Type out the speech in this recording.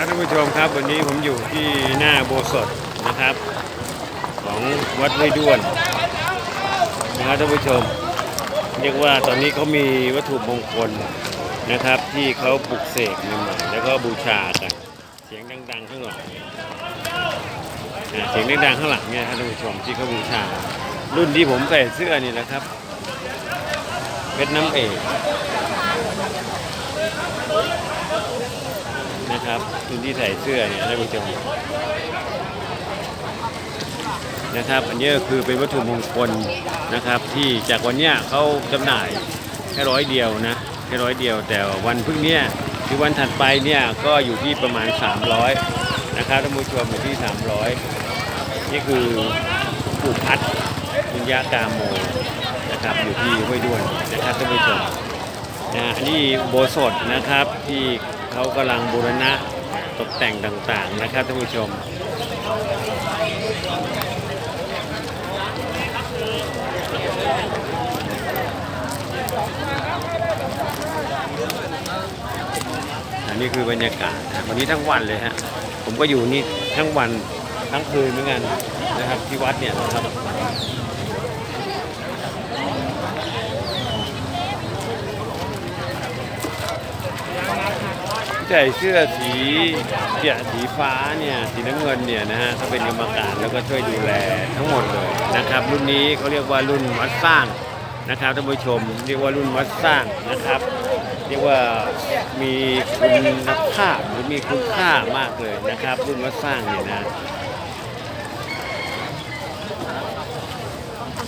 ครับท่านผู้ชมครับวันนี้ผมอยู่ที่หน้าโบสถ์นะครับ ของวัดห้วยด้วนนะครับท่านผู้ชม เรียกว่าตอนนี้เขามีวัตถุมงคลนะครับ ที่เขาปลุกเสกใหม่ๆแล้วก็บูชากันเสียงดังๆข้างหลังเสียงดังๆข้างหลังเนี่ยครับท่านผู้ชมที่เขาบูชา รุ่นที่ผมใส่เสื้อนี่นะครับเพชรน้ำเอก นะครับคุณที่ใส่เสื้อเนี่ยท่านผู้ชมนะครับ อันนี้คือเป็นวัตถุมงคลนะครับ ที่จากวันเนี้ยเขาจำหน่ายแค่ร้อยเดียวนะแค่ร้อยเดียว แต่วันพรุ่งเนี้ยคือวันถัดไปเนี่ยก็อยู่ที่ประมาณ 300นะครับท่านผู้ชมอยู่ที่ 300 นี่คือปู่พัดคุณยากาโมนะครับอยู่ที่ห้วยด้วนนะครับท่านผู้ชมนะอันนี้โบสถนะครับที่ เขากำลังบูรณะตกแต่งต่างๆนะครับท่านผู้ชมอันนี้คือบรรยากาศวันนี้ทั้งวันเลยฮะผมก็อยู่นี่ทั้งวันทั้งคืนเหมือนกันนะครับที่วัดเนี่ยนะครับ ใส่เสื้อสีเสียสีฟ้าเนี่ยสีน้ำเงินเนี่ยนะฮะเขาเป็นกรรมการแล้วก็ช่วยดูแลทั้งหมดเลยนะครับ รุ่นนี้เขาเรียกว่ารุ่นวัดสร้างนะครับท่านผู้ชม เรียกว่ารุ่นวัดสร้างนะครับ เรียกว่ามีคุณภาพหรือมีคุณค่ามากเลยนะครับ รุ่นวัดสร้างเนี่ยนะ